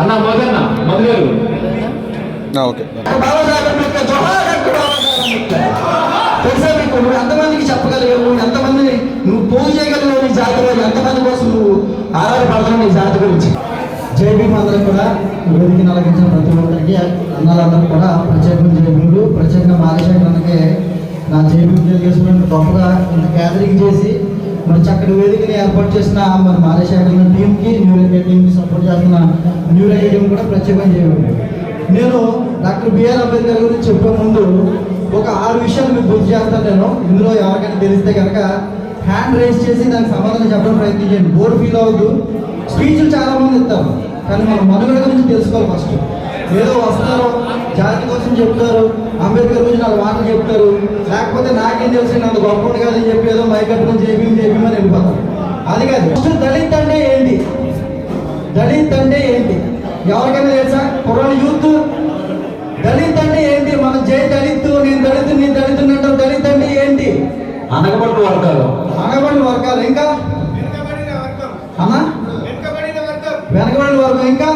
అన్న మదన్న ఓకే. అంబేద్కర్ తెలుసా మీకు? నువ్వు ఎంతమందికి చెప్పగలిగావు? ఎంతమంది నువ్వు పోగు చేయగలిగావు నీ జాతి గురించి? ఎంతమంది కోసం నువ్వు ఆధారపడుతున్నావు నీ జాతి గురించి? జై భీమ్ అందరూ కూడా వేదికను అలగించిన ప్రతి ఒక్కరికి అన్నలందరూ కూడా ప్రత్యేకంగా జై భీములు ప్రత్యేకంగా మాలేశ్వరానికి నా జై భీమ్ తెలియజేసుకుని గొప్పగా ఇంత గ్యాదరింగ్ చేసి మరి చక్కటి వేదికని ఏర్పాటు చేసిన మరి మాలేశ్వర టీంకి న్యూ ఇండియా టీంకి టీం చేయడం. నేను డాక్టర్ బిఆర్ అంబేద్కర్ గురించి చెప్పే ముందు ఒక ఆరు విషయాలు మీకు గుర్తు చేస్తాను నేను. ఇందులో ఎవరికైనా తెలిస్తే కనుక హ్యాండ్ రేస్ చేసి దానికి సమాధానం చెప్పడం ప్రయత్నించండి. బోర్ ఫీల్ అవ్వద్దు. స్పీచ్లు చాలామంది ఇస్తారు కానీ మన మనుగడ గురించి తెలుసుకోవాలి ఫస్ట్ ఏదో వస్తారు జాతి కోసం చెప్తారు అంబేద్కర్ గురించి నాలుగు మాటలు చెప్తారు. లేకపోతే నాకేం తెలిసి నాకు గొప్ప కాదని చెప్పి ఏదో మైకట్టుకుని చేపి చేపి అని వెళ్ళిపోతారు. అది కాదు. దళిత ఎవరికైనా తెలుసా? కుర్రాడు యూత్. దళిత్ అంటే ఏంటి? మన జై దళిత్ నేను దళిత్ నీ దళిత్ అంటాం దళిత్ అంటే ఏంటి? అనగబట్టు వర్గాలు. అనగబడిన వర్గాలు. ఇంకా? అన్నా వెనకబడిన వర్గం ఇంకా?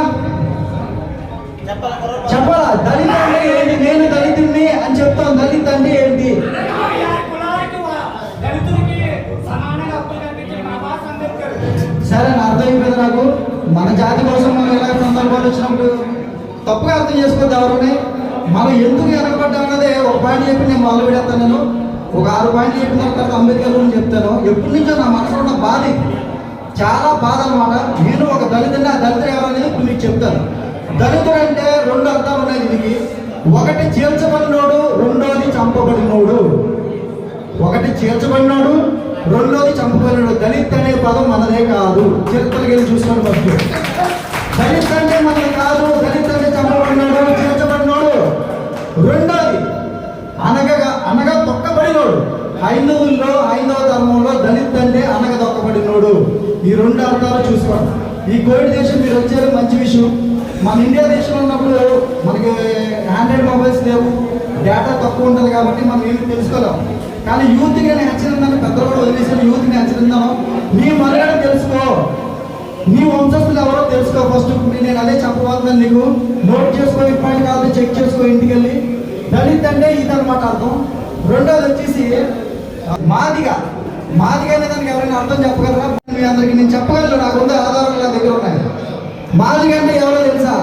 చెప్పాలా? దళిత్ అంటే ఏంటి? నేను దళితుడిని అని చెప్తాం. దళిత్ అంటే ఏంటి? సరే అర్థమైపోయింది నాకు? మన జాతి కోసం మనం ఎలా సందర్భాలు వచ్చినప్పుడు తప్పుగా అర్థం చేసుకోవద్దు ఎవరిని. మనం ఎందుకు వెనకబడ్డా అన్నదే ఒక పాయింట్ చెప్పి నేను మొదలు పెడతాను నేను. ఒక ఆరు పాయింట్లు చెప్పిన తర్వాత అంబేద్కర్ గురించి చెప్తాను. ఎప్పటి నుంచో నా మనసులో ఉన్న బాధ చాలా బాధ అనమాట నేను ఒక దళితుడిని ఆ దళితుడు ఎవరనేది ఇప్పుడు మీకు చెప్తాను. దళితుడు అంటే రెండు అర్థాలు ఉన్నాయి దీనికి. ఒకటి చేర్చబడినోడు రెండోది చంపబడినోడు. ఒకటి చేర్చబడినాడు రెండోది చంపుకోలేడు దళిత్ అనే పదం మనదే కాదు. చరిత్రకి వెళ్ళి చూసుకోండి ఫస్ట్ దళిత్ అంటే మనది కాదు. దళిత్ అంటే చంపబడినాడు చేర్చబడినాడు రెండోది అనగగా అనగా తొక్కబడినోడు. హైందవుల్లో హైందవ ధర్మంలో దళిత్ అంటే అనగ తొక్కబడినోడు. ఈ రెండు అర్థాలు చూసుకోండి. ఈ కోవిడ్ దేశం మీరు వచ్చారు మంచి విషయం. మన ఇండియా దేశంలో ఉన్నప్పుడు మనకి ఆండ్రాయిడ్ మొబైల్స్ లేవు. డేటా తక్కువ ఉంటుంది కాబట్టి మనం ఏమి తెలుసుకోలేం. కానీ యూత్ కానీ నీ మరణ తెలుసుకో. నీ వంశస్థులు ఎవరో తెలుసుకో ఫస్ట్. నేను అదే చెప్పబోతున్నాను నీకు. నోట్ చేసుకో ఇప్పటి కాదు చెక్ చేసుకో ఇంటికి వెళ్ళి దళిత్ అంటే ఇదన్నమాట అర్థం. రెండోది వచ్చేసి మాదిగా. మాదిగా అనే దానికి ఎవరైనా అర్థం చెప్పగలరా? మీ అందరికి నేను చెప్పగలను. నాకు ఉంది ఆధారాలు నా దగ్గర ఉన్నాయి. మాదిగా అంటే ఎవరో తెలుసా?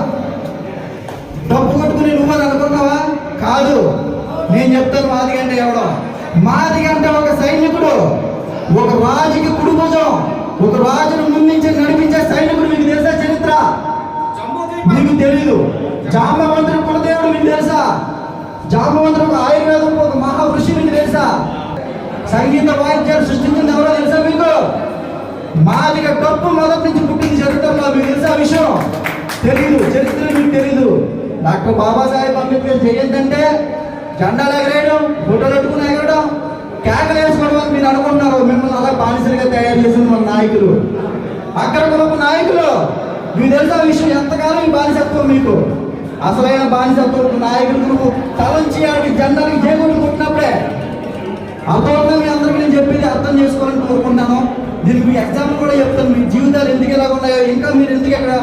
డబ్బు కొట్టుకుని నువ్వని అనుకున్నావా? కాదు. నేను చెప్తాను మాదిగ అంటే ఎవడో. మాదిగ అంటే ఒక సైనికుడు. ఒక రాజుకి కుడుభుజం ఒక రాజును ముందుంచి నడిపించే సైనికుడు మీకు తెలుసా చరిత్ర? మీకు తెలీదు. జాంబవంతుడు కులదేవుడు మీకు తెలుసా? జాంబవంతుడు ఒక ఆయుర్వేదం ఒక మహా ఋషి మీకు తెలుసా? సంగీత వాయిద్యాలు సృష్టించింది ఎవరో తెలుసా మీకు? మాదిక గొప్ప మొదటి నుంచి పుట్టింది చరిత్రలో మీకు తెలుసా విషయం? తెలీదు. చరిత్ర మీకు తెలీదు. డాక్టర్ బాబాసాహెబ్ అంబేద్కర్ జయంతి అంటే జెండాలు ఎగరేయడం ఫోటోలు పెట్టుకుని ఎగరడం కేకలు వేసుకోవడం అని మీరు అనుకుంటున్నారు మిమ్మల్ని అలా తయారు చేసింది మన నాయకులు. అక్కడ కులపు నాయకులు మీకు తెలుసా విషయం? ఎంతకాలం ఈ బానిసత్వం మీకు? అసలైన బానిసత్వం నాయకులు నువ్వు తలంచి ఆడి జెండానికి చేకూరు పుట్టినప్పుడే అర్థమవుతుంది మీ అందరికీ నేను చెప్పేది అర్థం చేసుకోవాలని కోరుకుంటాను. దీనికి మీ ఎగ్జాంపుల్ కూడా చెప్తాను. మీ జీవితాలు ఎందుకు ఇలా ఉన్నాయో ఇంకా మీరు ఎందుకు ఇక్కడ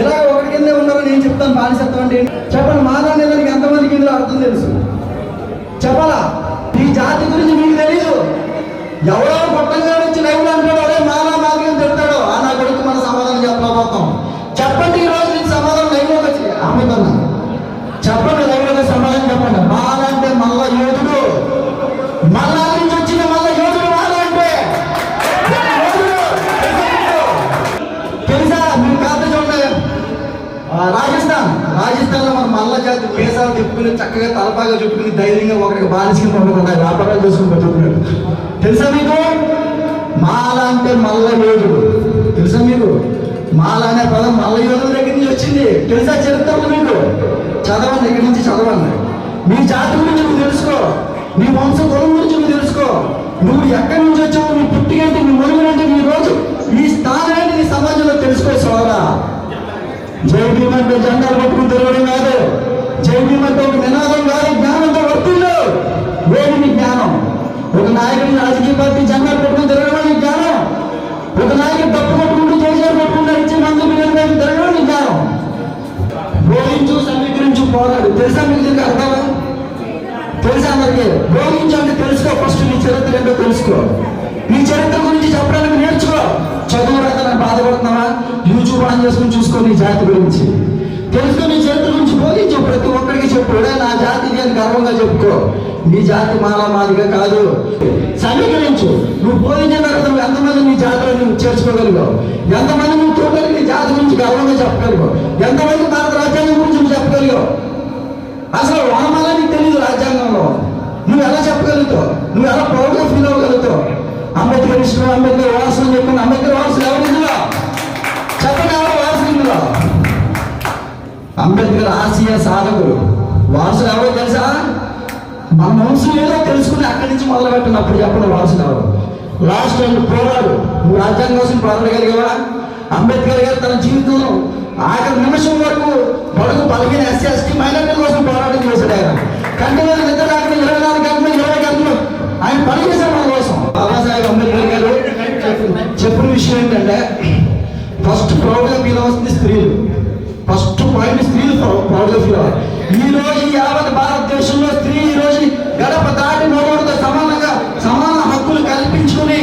ఇలా ఒకటి కిందే ఉన్నారో నేను చెప్తాను. బానిసత్వం అంటే చెప్పండి మాదాన్ని దానికి ఎంతమందికి ఇందులో అర్థం తెలుసు? చెప్పాలా? ఈ జాతి గురించి మీకు తెలీదు. ఎవరో సమాధానం చెప్పండి ఈ రోజు నీకు సమాధానం లైవ్లోకి వచ్చి అమ్ముతున్నా చెప్పండి లైవ్లో సమాధానం చెప్పండి. మాలా అంటే మళ్ళా యోధుడు. మళ్ళా నుంచి వచ్చిన మళ్ళా యోధుడు మాల అంటే. తెలుసా? మీరు కాదు చూడండి. రాజస్థాన్ రాజస్థాన్. లో మన మల్ల జాతి పేసాలు తిప్పుకుని చక్కగా తలపాగా చుట్టుకుని ధైర్యంగా ఒకరికి బానిసకి పండుకుంటా వ్యాపారాలు చేసుకుని బతుకున్నాడు తెలుసా మీకు? మాల అంటే మల్ల యోధుడు. తెలుసా మీకు? మాల అనే పదం మల్ల యోధుల దగ్గర నుంచి వచ్చింది. తెలుసా చరిత్రలు మీకు? చదవండి ఇక్కడి నుంచి చదవండి. మీ జాతి గురించి నువ్వు తెలుసుకో. నీ వంశ కులం గురించి నువ్వు తెలుసుకో. నువ్వు ఎక్కడి నుంచి వచ్చావు నీ పుట్టిగంటే నీ మొదలుగంటే నీ రోజు నీ స్థానాన్ని నీ సమాజంలో తెలుసుకో సోదరా. జై భీమ్ అంటే జెండాలు పట్టుకుని తిరగడం కాదు. జై భీమ్ అంటే ఒక నినాదం కాదు జ్ఞానంతో వర్తిల్లు. వేడిని జ్ఞానం. ఒక నాయకుడిని రాజకీయ పార్టీ తెలుసా మీకు దీనికి అర్థమా? తెలుసా అందరికి భోగించండి తెలుసుకో. ఫస్ట్ నీ చరిత్ర ఏంటో తెలుసుకో. నీ చరిత్ర గురించి చెప్పడానికి నేర్చుకో. చదువు రాదని బాధపడుతున్నావా? యూట్యూబ్ ఆన్ చేసుకుని చూసుకో నీ జాతి గురించి. తెలుసుకో నీ చరిత్ర గురించి బోధించు. ప్రతి ఒక్కరికి చెప్పు. నా జాతి ఇది అని గర్వంగా చెప్పుకో. నీ జాతి మాలా మాదిగా కాదు. సమీకరించు. నువ్వు బోధించిన తర్వాత నువ్వు ఎంతమంది నీ జాతిలో నువ్వు చేర్చుకోగలిగావు? ఎంతమంది నువ్వు చూడగలిగి నీ జాతి గురించి గర్వంగా చెప్పగలిగావు? ఎంతమంది భారత రాజ్యాంగం గురించి నువ్వు చెప్పగలిగావు అసలు వామలా నీకు తెలియదు రాజ్యాంగంలో. నువ్వు ఎలా చెప్పగలుగుతావు? నువ్వు ఎలా ప్రౌడ్గా ఫీల్ అవ్వగలుగుతావు? అంబేద్కర్ ఇష్టం అంబేద్కర్ వారసులు చెప్పిన అంబేద్కర్ వారసులు ఎవరు ఇందులో? చెప్పండి ఎవరు వారసులు ఇందులో? అంబేద్కర్ ఆశయ సాధకులు వారసులు ఎవరో తెలుసా? మన మనసు ఏదో తెలుసుకుని అక్కడి నుంచి మొదలు పెట్టినప్పుడు చెప్పండి వారసులు ఎవరు? లాస్ట్ టైం పోరాడు. నువ్వు రాజ్యాంగం కోసం పోరాడగలిగావా అంబేద్కర్ గారు తన జీవితంలో ఆఖరి నిమిషం వరకు పడుగు పలికిన ఎస్ఎల్ ఆయన కంటి మీద నిద్ర లేకుండా ఇరవై నాలుగు గంటలు ఇరవై గంటలు. ఆయన పని చేశాడు మన కోసం. బాబాసాహెబ్ అంబేద్కర్ గారు చెప్పిన- విషయం ఏంటంటే ఫస్ట్ ప్రౌడ్గా ఫీల్ అవుతుంది స్త్రీలు. ఫస్ట్ పాయింట్ స్త్రీలు ప్రౌడ్గా ఫీల్ అవ్వాలి. ఈ రోజు యావత్ భారతదేశంలో స్త్రీ ఈ రోజు గడప దాటి మగవాడితో సమానంగా సమాన హక్కులు కల్పించుకుని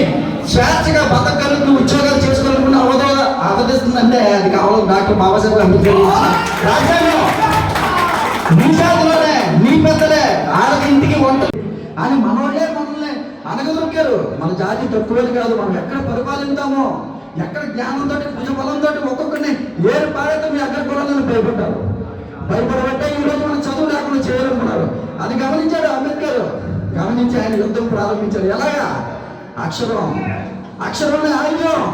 స్వేచ్ఛగా బతకగలుగుతూ ఉద్యోగాలు చేసుకోవాలనుకున్న అవదో అవధిస్తుందంటే అది కావాలి. డాక్టర్ బాబాసాహెబ్ అంబేద్కర్ ఇచ్చిన రాజ్యాంగం. నీ పెద్దలే వాళ్ళకి ఇంటికి వంట. అని మనోళ్ళే మనల్ని అనగదొక్కారు మన జాతి తక్కువేది కాదు. మనం ఎక్కడ పరిపాలిస్తామో ఎక్కడ జ్ఞానంతో భుజ బలంతో ఒక్కొక్కరిని ఏరు పాడైతే మీ అక్కడ కులాలను భయపడ్డారు. భయపడబట్టే ఈ రోజు మనం చదువు లేకుండా చేయాలనుకున్నారు. అది గమనించాడు అంబేద్కర్. గమనించి ఆయన యుద్ధం ప్రారంభించాడు. ఎలాగా? అక్షరం. అక్షరమే ఆయుధం.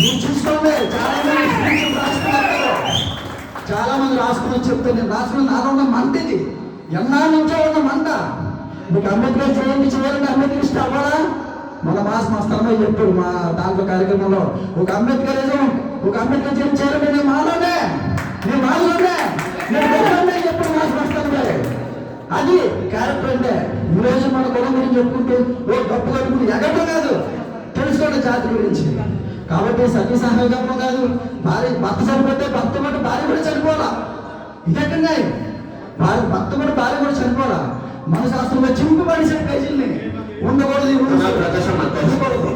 మీరు చూసుకోండి. చాలా మంది స్పీచ్లు చాలా మంది రాసుకుని చెప్తే నేను రాసుకుని నాలో ఉన్న ఎన్నాళ్ళ నుంచో ఉన్న మంట? మీకు అంబేద్కర్ చేయండి చేయాలంటే అంబేద్కర్ ఇష్టం అవ్వాలా? మన మాస్ మస్తానమై చెప్పాడు మా దాంట్లో కార్యక్రమంలో. ఒక అంబేద్కరిజం ఒక అంబేద్కర్ చేయండి చేయాలంటే నేను మాలోనే నేను మాలోనే నేను గొప్పనే చెప్పాడు అది క్యారెక్టర్ అంటే ఈరోజు మన కులం గురించి చెప్పుకుంటూ ఓ గొప్ప కట్టుకుని ఎగటం కాదు. తెలుసుకోండి జాతి గురించి. కాబట్టి సతీ సహగమనం కాదు. భార్య భర్త చనిపోతే భర్త కూడా భార్య కూడా చనిపోవాలా? ఇదేంటండి భార్య భర్త కూడా భార్య కూడా చనిపోవాలా మన శాస్త్రంలో చింపబడిసిన పేజీల్ని ఉండకూడదు. ఉండకూడదు.